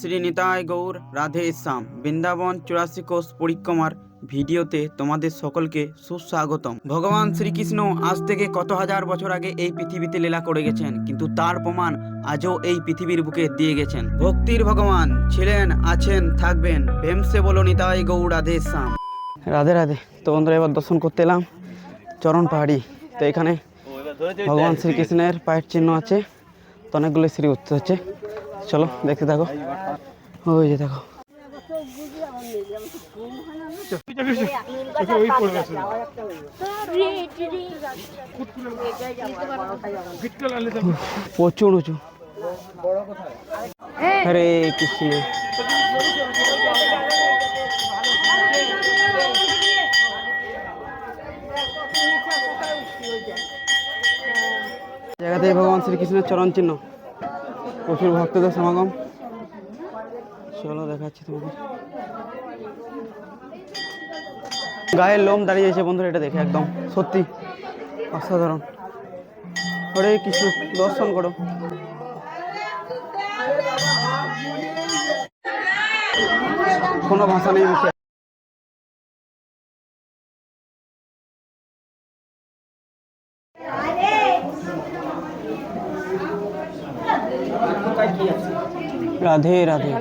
শ্রী নিতাই গৌর, রাধে শ্যাম। বৃন্দাবন চুরাশি কোষ পরিক্রমার ভিডিওতে তোমাদের সকলকে সুস্বাগতম। ভগবান শ্রীকৃষ্ণ আজ থেকে কত হাজার বছর আগে এই পৃথিবীতে লীলা করে গেছেন, কিন্তু তার প্রমাণ আজও এই পৃথিবীর বুকে দিয়ে গেছেন। ভক্তির ভগবান ছিলেন, আছেন, থাকবেন, ভেমসে বলো নিতাই গৌর, রাধে শ্যাম। রাধে রাধে। তো বন্ধুরা, এবার দর্শন করতে এলাম। চরণ পাহাড়ি। তো এখানে ভগবান শ্রীকৃষ্ণের পায়ের চিহ্ন আছে, তো অনেকগুলো শ্রী উঠতে হচ্ছে। চলো, দেখতে থাকো। ওই যে দেখো। প্রচুর উঁচু। হরে কৃষ্ণ। জায়গাতে ভগবান শ্রীকৃষ্ণের চরণ চিহ্ন। প্রচুর ভক্তদের সমাগম। চলো দেখাচ্ছি তোমাকে। গায়ের লোম দাঁড়িয়েছে বন্ধুরা, এটা দেখে একদম, সত্যি অসাধারণ। হরে কিছু দর্শন করো। কোনো ভাষা নেই রাধে রাধে।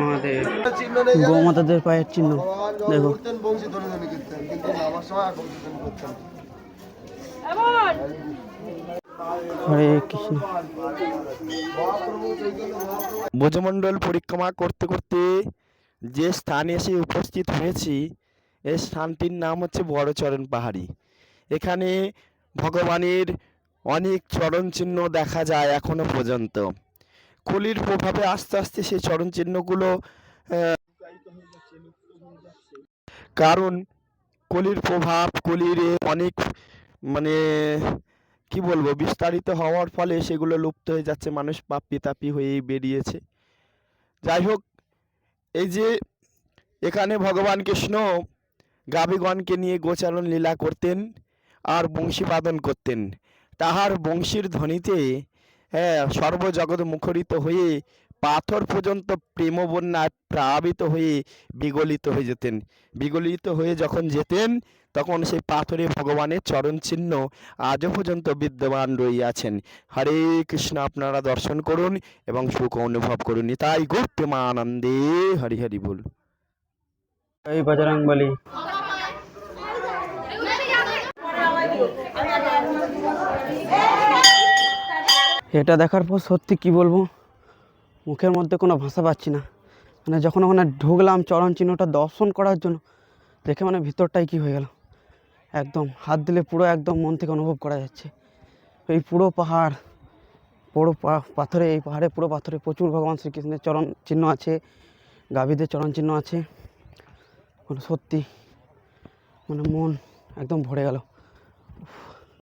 মহাদেব। পায়ের চিহ্ন দেখো। হরে কৃষ্ণ। পরিক্রমা করতে করতে যে স্থানে এসে উপস্থিত হয়েছি এই স্থানটির নাম হচ্ছে বড়চরণ পাহাড়ি। এখানে ভগবানের অনেক চরণ চিহ্ন দেখা যায় এখনও পর্যন্ত। কলির প্রভাবে আস্তে আস্তে সেই চরণ চিহ্নগুলো আহ, কারণ কলির প্রভাব কলির অনেক মানে কি বলব বিস্তারিত হওয়ার ফলে সেগুলো লুপ্ত হয়ে যাচ্ছে মানুষ পাপ্পি তাপি হয়েই বেরিয়েছে। যাই হোক এই যে এখানে ভগবান কৃষ্ণ গাভীগণকে নিয়ে গোচারণ লীলা করতেন আর বংশী বাদন করতেন। তাহার বংশীর ধ্বনিতে হ্যাঁ সর্বজগৎ মুখরিত হয়ে পাথর পর্যন্ত প্রেমবন্যায় প্লাবিত হয়ে বিগলিত হয়ে যেতেন। বিগলিত হয়ে যখন যেতেন, তখন সেই পাথরে ভগবানের চরণ চিহ্ন আজও পর্যন্ত বিদ্যমান রইয়াছেন। হরে কৃষ্ণ, আপনারা দর্শন করুন এবং সুখ অনুভব করুন। তাই গুপ্তমানন্দে। হরি হরি বল। এই বজরং বলি এটা দেখার পর সত্যি কি বলব, মুখের মধ্যে কোনো ভাষা পাচ্ছি না। মানে যখন ওখানে ঢুকলাম চরণ চিহ্নটা দর্শন করার জন্য, দেখে মানে ভিতরটাই কি হয়ে গেল। একদম হাত দিলে পুরো একদম মন থেকে অনুভব করা যাচ্ছে। এই পুরো পাহাড়, পুরো পাথরে, এই পাহাড়ে পুরো পাথরে প্রচুর ভগবান শ্রীকৃষ্ণের চরণ চিহ্ন আছে, গাভীদের চরণ চিহ্ন আছে। মানে সত্যি মানে মন একদম ভরে গেল।